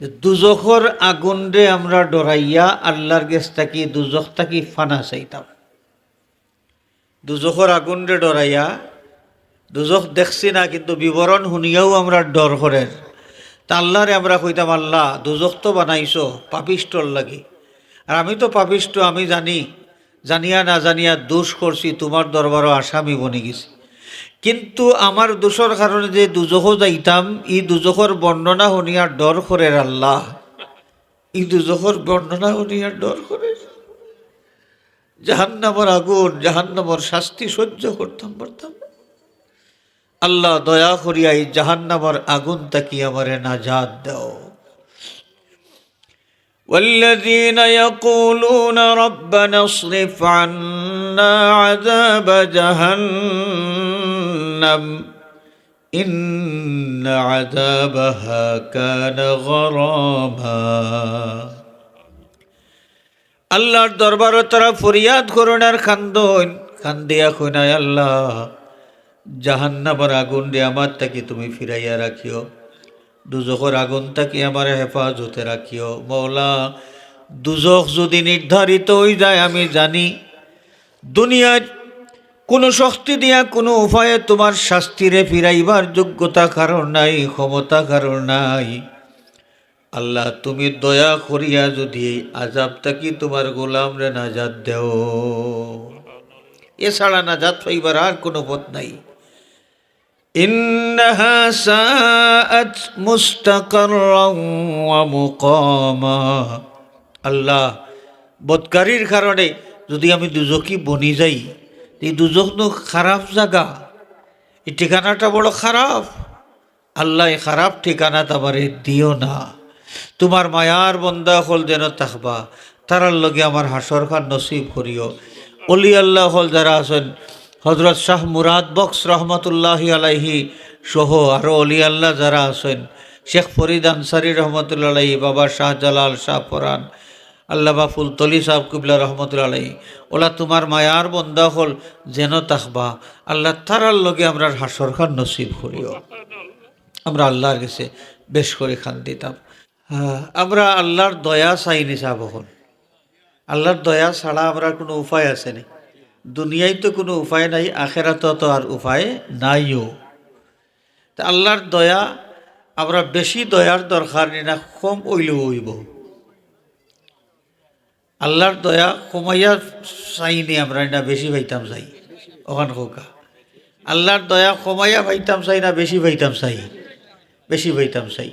দুজখর আগুন রে আমরা ডরাইয়া আল্লাহর গেছ থাকি, দুজখ থাকি ফানা চাইতাম। দুজখর আগুন রে ডরাইয়া, দুজখ দেখছি না, কিন্তু বিবরণ শুনিয়াও আমরা ডর করেন তা আল্লাহরে আমরা কইতাম, আল্লাহ, দুজখ তো বানাইছো পাপিষ্টর লাগি। আর আমি তো পাপিষ্ট, আমি জানি, জানিয়া না জানিয়া দোষ করছি, তোমার দরবারও আসামি বনে গেছি। কিন্তু আমার দোষর কারণে যে দুজখও যাইতাম, ই দুজখর বর্ণনা শুনিয়ার ডর করে আল্লাহ। ই দুজখর বর্ণনা শুনিয়ার ডর করে জাহান্নামর আগুন জাহান্নামর শাস্তি সহ্য করতাম পারতাম আল্লাহ দয়া করিয়া এই জাহান্নামর আগুন তাকি আমারে নাজাদ দাও। والذين يقولون ربنا اصرف عنا عذاب جهنم إن عذابها كان غراما আল্লাহর দরবারও তারা ফরিয়াদ করুন আর খান্দন খান্দিয়া খুনায় আল্লাহ জাহান্নাবার আগুন রে আমার তাকে তুমি ফিরাইয়া রাখিও দুজখর আগুন তাকে আমার হেফাজতে রাখিও মৌলা দুজখ যদি নির্ধারিত হয়ে যায়, আমি জানি দুনিয়ার কোনো শক্তি দিয়া, কোনো উপায়ে তোমার শাস্তিরে ফিরাইবার যোগ্যতা কারণ নাই, ক্ষমতা কারণ নাই। আল্লাহ, তুমি দয়া করিয়া যদি এই আজাবটাকে তোমার গোলাম রে নাজাদ দেও। এছাড়া নাজাদ পাইবার আর কোনো পথ নাই। إنها ساءت مستقرا ومقاما আল্লাহ বদকারির কারণে যদি আমি দুজকি বনি যাই এই দুজক তো খারাপ জায়গা এই ঠিকানাটা বড় খারাপ আল্লাহ এই খারাপ ঠিকানাটা আমারে দিও না তোমার মায়ার বন্দা হল যেন থাকবা তারার লগে আমার হাসর খান নসিব করিও অলি আল্লাহ হল যারা আছেন হজরত শাহ মুরাদ বক্স রহমতুল্লাহ আলাইহি সহ আরও অলি আল্লাহ যারা আছেন, শেখ ফরিদ আনসারি রহমতুল্লাহ আলাইহি, বাবা শাহ জালাল শাহ পরান আল্লাহ ফুলতলি সাহ কুবলা রহমতুল্লাহ আলাইহি, ওলা তোমার মায়ার বন্দা হল যেন তাকবা, আল্লাহ তারার লগে আমরা হাসর খান নসিব করিও আমরা আল্লাহর কাছে বেশ করে খান দিতাম। আমরা আল্লাহর দয়া চাই নিসা বহন আল্লাহর দয়া ছাড়া আমরা কোনো উপায় আছে দুনিয়ায় তো কোনো উপায় নাই আখেরাত তো আর উপায় নাইও। তা আল্লাহর দয়া, আমরা বেশি দয়ার দরকার নি না কম ওইলেও হইব। আল্লাহর দয়া কমাইয়া চাইনি আমরা না, বেশি পাইতাম চাই। ওখান কোকা আল্লাহর দয়া কমাইয়া পাইতাম চাই না, বেশি পাইতাম চাই। বেশি পাইতাম চাই।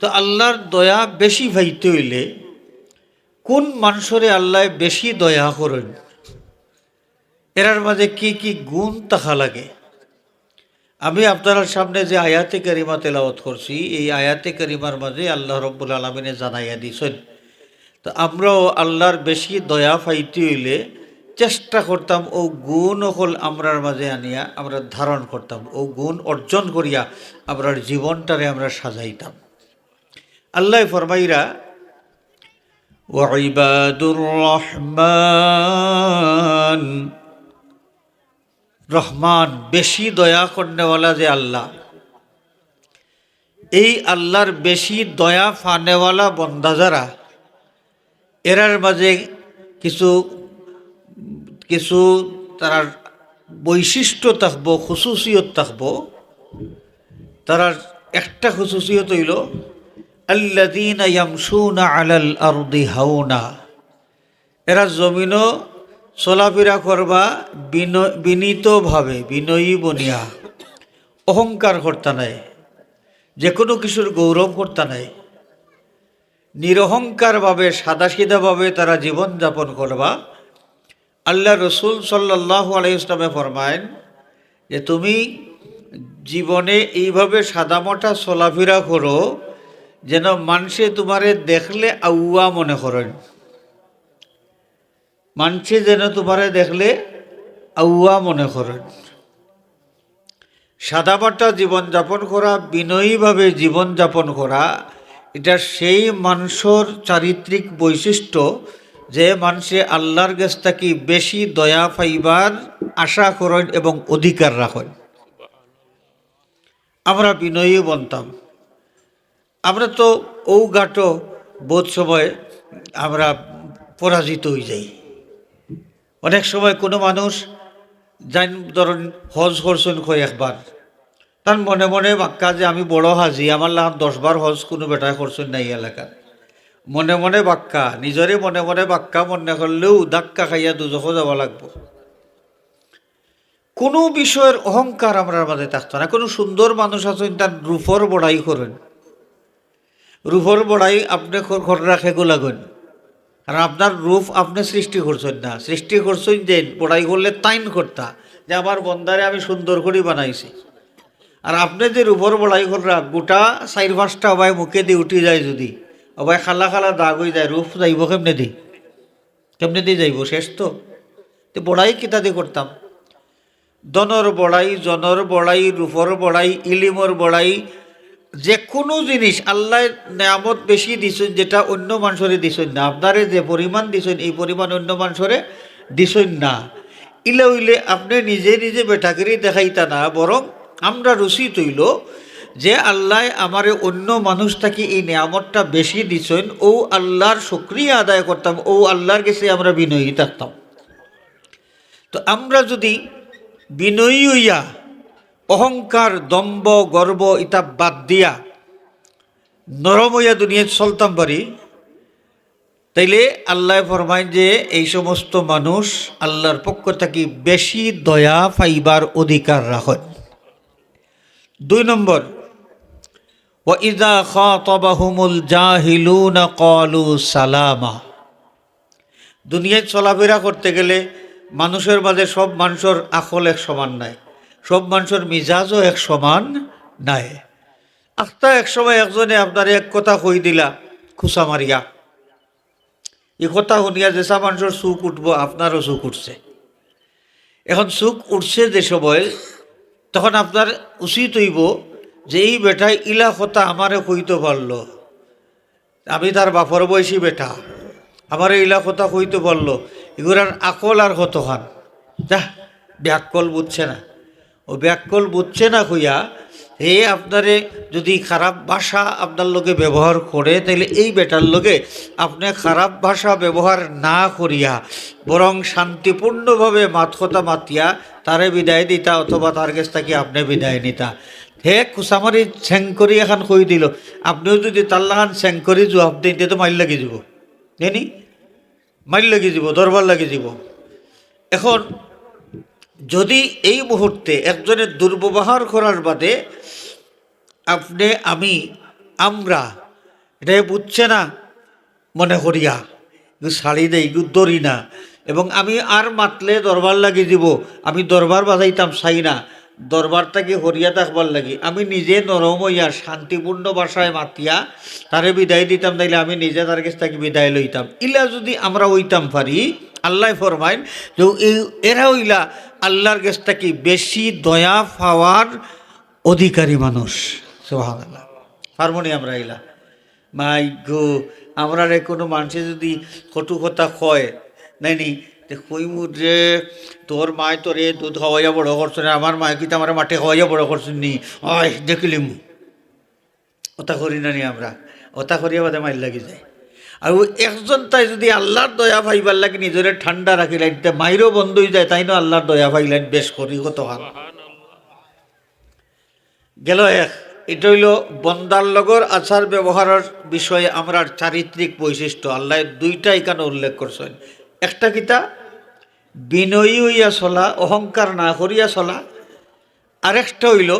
তো আল্লাহর দয়া বেশি পাইতে হইলে কোন মানুষরে আল্লাহ বেশি দয়া করেন? এরার মাঝে কি কি গুণ তাহা লাগে আমি আপনার সামনে যে আয়াতে কারিমা তেলাওয়াত করছি এই আয়াতে কারিমার মাঝে আল্লাহ রব্বুল আলমিনে জানাইয়া দিছেন তো আমরাও আল্লাহর বেশি দয়া পাইতে হইলে চেষ্টা করতাম ও গুণ হল আমরার মাঝে আনিয়া আমরা ধারণ করতাম ও গুণ অর্জন করিয়া আমরার জীবনটারে আমরা সাজাইতাম আল্লাহ ফরমাইরা وعباد الرحمن রহমান, বেশি দয়া করনেওয়ালা যে আল্লাহ। এই আল্লাহর বেশি দয়া ফানেওয়ালা বন্দা যারা, এরার মাঝে কিছু কিছু তার বৈশিষ্ট্য থাকব খুশুসিয়ত থাকব। তারার একটা খুশুসিয়ত হইল আল্লাদিন ইয়ামসুনা আলাল আরদি হাউনা এরা জমিনও চলাফেরা করবা বিন- বিনীতভাবে, বিনয়ী বনিয়া। অহংকার করতা নাই যে কোনো কিছুর গৌরব করতা নাই। নিরহংকারভাবে সাদাসিধাভাবে তারা জীবন যাপন করবা। আল্লাহ রসুল সাল্লাহ আলাইসলামে ফরমায়েন যে, তুমি জীবনে এইভাবে সাদামোটা চলাফেরা করো, যেন মানুষে তোমারে দেখলে আউয়া মনে করেন। মানুষে যেন তোমারে দেখলে আউয়া মনে করেন সাদামাটা জীবনযাপন করা, বিনয়ীভাবে জীবনযাপন করা, এটা সেই মানুষের চারিত্রিক বৈশিষ্ট্য যে মানুষে আল্লাহর কাছ থেকে বেশি দয়া পাইবার আশা করেন এবং অধিকার রাখেন। আমরা বিনয়ী বনতাম। আমরা তো ও গাটো বোধ সময় আমরা পরাজিত হয়ে যাই। অনেক সময় কোনো মানুষ যাই ধরুন হজ করছেন কয়েকবার তার মনে মনে বাক্কা যে আমি বড় হাজি, আমার লাহান দশবার হজ কোনো বেটায় করছেন নাই এলাকার। মনে মনে বাক্কা, নিজরে মনে মনে বাক্কা মনে করলেও ধাক্কা খাইয়া দুজখ যাব লাগবো। কোনো বিষয়ের অহংকার আমরা মাঝে থাকতো না। কোনো সুন্দর মানুষ আছেন, তার রূপর বড়াই করেন। রূপর বড়াই আপনি ঘর রাখে গোলাগুন। আর আপনার রূপ আপনি সৃষ্টি করছেন না। সৃষ্টি করছেন যে বড়াই করলে তাইন করতা, যে আমার বন্দারে আমি সুন্দর করে বানাইছি। আর আপনি যে রূপর বড়াই করা গোটা চার পাঁচটা অবাই মুখে দিয়ে উঠি যায় যদি। অবাই খালা খালা দাগ হয়ে যায়, রূপ যাইব কেমনে দি? কেমনে দিয়ে যাইব? শেষ তো। তো বড়াই কিতা দিয়ে করতাম? দনর বড়াই জনর বড়াই রূপর বড়াই ইলিমর বড়াই যে কোনো জিনিস আল্লাহ নেয়ামত বেশি দিছেন, যেটা অন্য মানুষরে দিছেন না। আপনারে যে পরিমাণ দিছেন, এই পরিমাণ অন্য মানুষরে দিছেন না। ইলে উইলে আপনি নিজে নিজে বেটাগিরি দেখাইতা না, বরং আমরা রুচি তৈল যে আল্লাহ আমারে অন্য মানুষ থাকি এই নিয়ামতটা বেশি দিছেন, ও আল্লাহর সক্রিয় আদায় করতাম, ও আল্লাহর কাছে আমরা বিনয়ী থাকতাম। তো আমরা যদি বিনয়ী হইয়া অহংকার দম্ব গর্ব ইতা বাদ দিয়া নরম হইয়া দুনিয়ায় চলতাম পারি। তাইলে আল্লাহ ফরমায় যে এই সমস্ত মানুষ আল্লাহর পক্ষ থেকে বেশি দয়া পাইবার অধিকার রাখেন। দুই নম্বর ও ইদা খাতাবাহুমুল জাহিলুনা ক্বালু সালামা। দুনিয়ায় চলাফেরা করতে গেলে মানুষের মাঝে সব মানুষের আকল এক সমান নাই। সব মানুষের মিজাজও এক সমান নাই। আখতা এক সময় একজনে আপনার এক কথা কই দিলা খুসা মারিয়া। এই কথা শুনিয়া যেসা মানুষের চুক উঠবো, আপনারও চুক উঠছে। এখন চুক উঠছে যে সময়, তখন আপনার উচিত হইব যে এই বেটাই ইলা কথা আমারে কইতে পারল। আমি তার বাপর বয়সী বেটা, আমার ইলা কথা কইতে পারল। এগুলার আকল আর কত খান যা ব্যাকল বুঝছে না। ও ব্যাকল বুঝছে না কইয়া হে আপনারে যদি খারাপ ভাষা আপনার লোকে ব্যবহার করে তাহলে এই বেটার লোকে আপনি খারাপ ভাষা ব্যবহার না করিয়া, বরং শান্তিপূর্ণভাবে মাত কথা মাতিয়া তারে বিদায় দিতা অথবা তার কাছ থেকে আপনি বিদায় নিতা। হে কুসামারি করি এখন কই দিল? আপনিও যদি তাল্লাহান করি জবাব দিন তো মাইল লাগি যাব। জানি মাইল লাগি যাব, দরবার লাগি যাব। এখন যদি এই মুহূর্তে একজনের দুর্ব্যবহার করার বাদে আপনি, আমি, আমরা এটা বুঝছে না মনে করিয়া শাড়ি দেই দরি না, এবং আমি আর মাতলে দরবার লাগি দিব, আমি দরবার বাজাইতাম চাই না দরবারটাকে হরিয়া থাকবার লাগি? আমি নিজে নরম হইয়া, শান্তিপূর্ণ ভাষায় মাতিয়া, তারে বিদায় দিতাম, তাইলে আমি নিজে তার কাছ থেকে বিদায় লইতাম। ইলা যদি আমরা হইতাম পারি আল্লাহ ফরমাইন যে এরা হইলা আল্লাহর কাছ কি বেশি দয়া পাওয়ার অধিকারী মানুষ। সোহান পারবনি আমরা ইলা মাই গো আমরা রে কোনো মানুষে যদি কটু কথা কয়, নাইনি? কইমুর রে, তোর মায় তোরে দুধ খাওয়াইয়া বড় করছ না, আমার মায় কিন্তু আমার মাঠে খাওয়াইয়া বড় করছেন নি। অয় দেখিলিম ওটা করি না নি আমরা। ওটা করিয়া বাদে মাইল লাগি যায়। ওই একজন তাই যদি আল্লাহর দয়া পাইবার লাগে নিজরে ঠান্ডা রাখিলেন তে মাইরও বন্ধ হয়ে যায়, তাই না আল্লাহর দয়া পাইলেন বেশ করি কত হান। গেল এক, এটা হইল বন্দার লগর আচার ব্যবহারের বিষয়ে আমরা চারিত্রিক বৈশিষ্ট্য, আল্লাহ দুইটা এখানে উল্লেখ করছেন? একটা কিতা, বিনয়ী হইয়া চলা, অহংকার না করিয়া চলা, আরেকটা হইল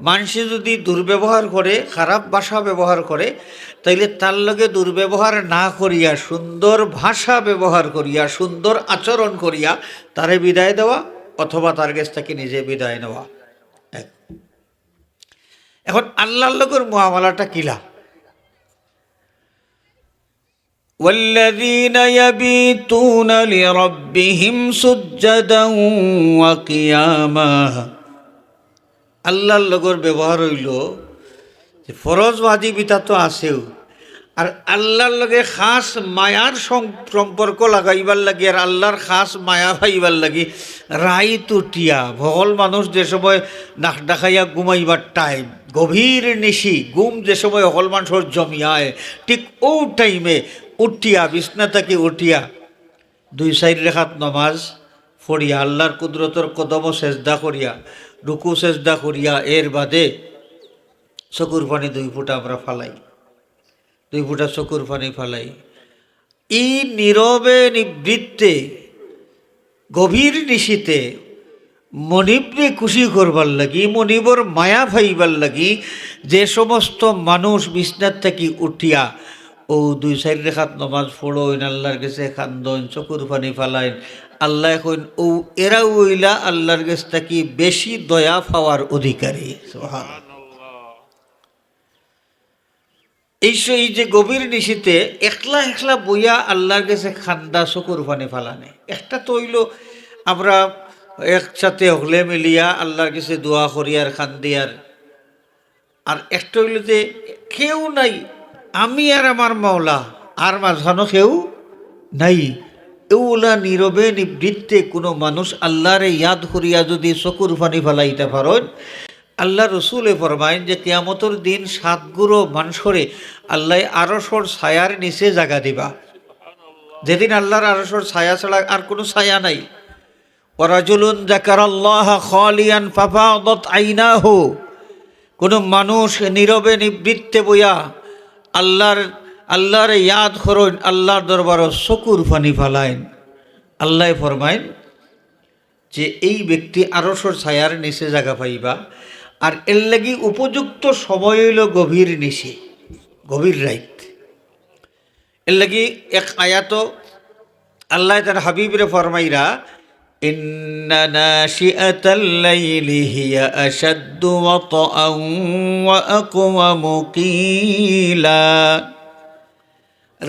মানুষে যদি দুর্ব্যবহার করে খারাপ ভাষা ব্যবহার করে তাইলে তার লগে দুর্ব্যবহার না করিয়া সুন্দর ভাষা ব্যবহার করিয়া সুন্দর আচরণ করিয়া তারে বিদায় দেওয়া অথবা তার কাছ থেকে নিজে বিদায় নেওয়া এক এখন আল্লাহর লগের মহামালাটা কিলা والذين يبيتون لربهم سجدا وقياما আল্লাহর লগর ব্যবহার হইল যে ফরজ ওয়াজিবিতা তো আছেও। আর আল্লাহর লগে খাস মায়ার সম্পর্ক লাগাইবার লাগে আর আল্লাহর খাস মায়া পাইবার লাগি রাই তুটিয়া। ভগল মানুষ যে সময় নাক ডাকাইয়া ঘুমাইবার টাইম গভীর নিশি গুম যে সময় অকল মানুষের জমিয়ায়, ঠিক ও টাইমে উঠিয়া, বিছনা থেকে উঠিয়া, দুই সাইড রেখাত নমাজ ফড়িয়া আল্লাহর কুদরতর কদম সেজদা করিয়া রুকু সেজদা করিয়া এর বাদে চকুর পানি দুই ফুটা আমরা ফালাই। দুই ফুটা চকুর পানি ফালাই। ই নীরবে নিবৃত্তে, গভীর নিশিতে মনিবরে খুশি করবার লাগি, মনিবর মায়া ভাইবার লাগি, যে সমস্ত মানুষ বিছনার থেকে উঠিয়া, ও দুই সাইড রেখাত নমাজ ফোড়ইন আল্লাহর কাছে খান্দন চকুর পানি ফালাইন আল্লাহ এখন ও এরা ওইলা আল্লাহর কাছ থেকে বেশি দয়া পাওয়ার অধিকারী। এই এই যে গভীর নিশিতে একলা একলা বইয়া আল্লাহর কাছে খান্দা চকুর ফানে ফালানে একটা তো হইল আমরা একসাথে হলে মিলিয়া আল্লাহর কাছে দোয়া করিয়ার খান্দিয়ার আর একটা হইল যে কেউ নাই, আমি আর আমার মাওলা, আর মাঝখানো কেউ নাই এগুলা নীরবে নিবৃত্তে কোনো মানুষ আল্লাহরে ইয়াদ করিয়া যদি চকুর পানি ফেলাইতে পারেন, আল্লাহ রসুলে ফরমাইন যে কিয়ামতর দিন সাতগুরো মানুষরে আল্লাহ আরসর ছায়ার নিচে জাগা দিবা। যেদিন আল্লাহর আরসর ছায়া ছাড়া আর কোনো ছায়া নাই। ওরাজুলুন জাকার আল্লাহ খালিয়ান ফাফাদত আইনাহু। কোনো মানুষ নীরবে নিবৃত্তে বইয়া আল্লাহর আল্লাহর ইয়াদ করইন আল্লাহর দরবার চকুর ফানি ফালাইন। আল্লাহ ফরমাইন যে এই ব্যক্তি আরসর ছায়ার নিচে জায়গা পাইবা, আর এর লাগি উপযুক্ত সময় হইল গভীর নিশে, গভীর রাইত। এর লাগি এক আয়াত আল্লাহ তার হাবিবরে ফরমাইরা إن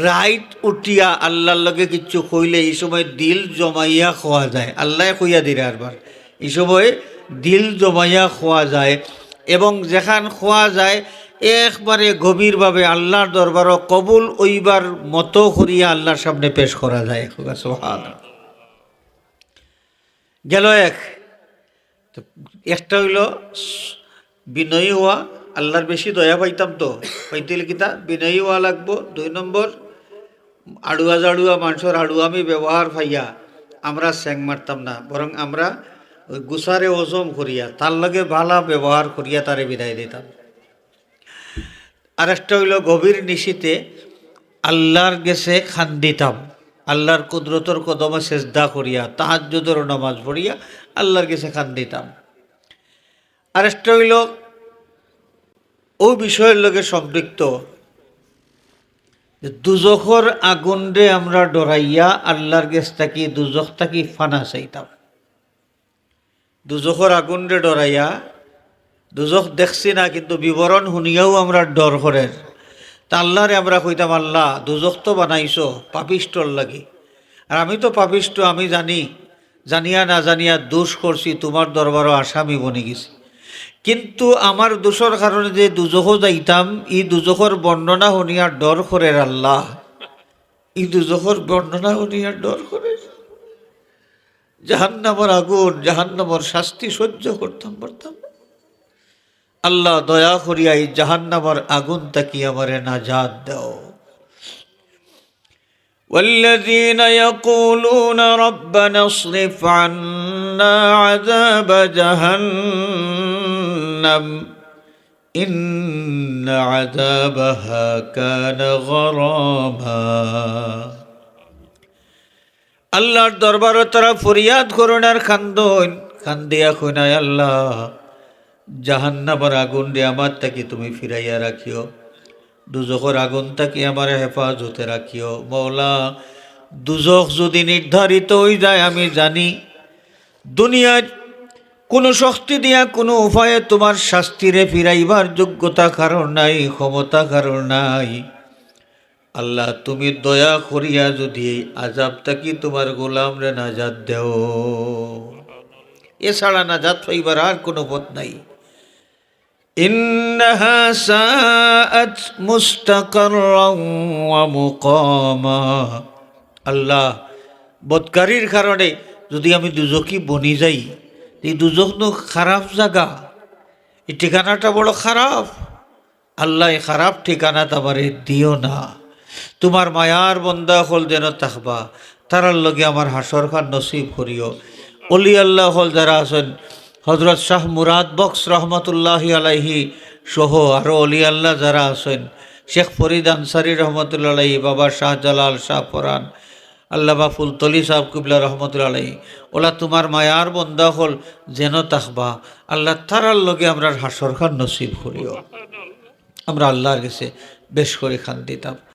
রাইট উঠিয়া আল্লাহর লগে কিছু কইলে এই সময় দিল জমাইয়া খোয়া যায়। আল্লাহ কইয়া দিলে আরবার। এই সময় দিল জমাইয়া খোয়া যায় এবং যেখান খোয়া যায়, একবারে গভীরভাবে আল্লাহর দরবারও কবুল ওইবার মতো করিয়া আল্লাহর সামনে পেশ করা যায়। সোহান গেল এক। একটা হইল বিনয়ী হওয়া। আল্লাহর বেশি দয়া পাইতাম তো। পাইতে কিতা বিনয়ী হওয়া লাগবো। দুই নম্বর আড়ুয়া জাড়ুয়া মানুষের আড়ুয়ামি ব্যবহার পাইয়া আমরা স্যাং মারতাম না, বরং আমরা ওই গুসারে ওজম করিয়া, তার লগে ভালা ব্যবহার করিয়া তারে বিদায় দিতাম। আর একটা হইল গভীর নিশিতে আল্লাহর গেছে খান দিতাম, আল্লাহর কুদরতর কদমে সেজদা করিয়া, তাহাজ্জুদের নামাজ পড়িয়া আল্লাহর গেছে খান দিতাম। আর একটা হইল ও বিষয়ের লগে সম্পৃক্ত দুজখর আগুনরে আমরা ডরাইয়া আল্লাহর গেছ থাকি, দুজখ থাকি ফানা চাইতাম। দুজখর আগুনরে ডরাইয়া, দুজখ দেখছি না, কিন্তু বিবরণ শুনিয়াও আমরা ডর করেন তা আল্লাহরে আমরা কইতাম, আল্লাহ, দুজখ তো বানাইছো পাপিষ্টর লাগি। আর আমি তো পাপিষ্ট, আমি জানি। জানিয়া না জানিয়া দোষ করছি তোমার দরবারও আসামি বনে গেছি। কিন্তু আমার দোষর কারণে যে দুজখ যাইতাম, ই দুজখর বর্ণনা শুনিয়ার ডর করে আল্লাহ। ই দুজখর বর্ণনা শুনিয়ার ডর করে জাহান্নামর আগুন জাহান্নামর শাস্তি সহ্য করতাম পারতাম আল্লাহ দয়া করিয়া এই জাহান্নামর আগুন তাকি আমারে নাজাদ দাও। والذين يقولون ربنا اصرف عنا عذاب جهنم إن عذابها كان غراما আল্লাহর দরবারও তারা ফরিয়াদ করুন আর খান্দন খান্দিয়া খুনায় আল্লাহ জাহান্নাবার আগুন রে আমার তাকে তুমি ফিরাইয়া রাখিও দুজখর আগুন তাকে আমার হেফাজতে রাখিও মৌলা দুজখ যদি নির্ধারিত হয়ে যায়, আমি জানি দুনিয়ার কোনো শক্তি দিয়া, কোনো উপায়ে তোমার শাস্তিরে ফিরাইবার যোগ্যতা কারণ নাই, ক্ষমতা কারণ নাই। আল্লাহ, তুমি দয়া করিয়া যদি এই আজাবটা কি তোমার গোলামরে নাজাদ দেও এছাড়া নাজাদ পাইবার আর কোনো পথ নাই। إنها ساءت مستقرا ومقاما আল্লাহ বদকারির কারণে যদি আমি দুজকি বনি যাই এই দুজক নো খারাপ জায়গা এই ঠিকানাটা বড় খারাপ আল্লাহ এই খারাপ ঠিকানা আমারে দিও না তোমার মায়ার বন্দা হল যেন থাকবা তারার লগে আমার হাসর খান নসিব করিও অলি আল্লাহ হল যারা আছেন হজরত শাহ মুরাদ বক্স রহমতুল্লাহি আলাইহি সহ আরও অলি আল্লাহ যারা আছেন, শেখ ফরিদ আনসারি রহমতুল্লাহ আলাইহি, বাবা শাহ জালাল শাহ ফরান আল্লাহ ফুলতলি সাহেব কুবলা রহমতুল্লাহ আলাইহি, ওলা তোমার মায়ার বন্দা হল যেন তাকবা আল্লাহ তারার লগে আমরা হাসর খান নসিব করিও। আমরা আল্লাহর কাছে বেশ করে খান দিতাম।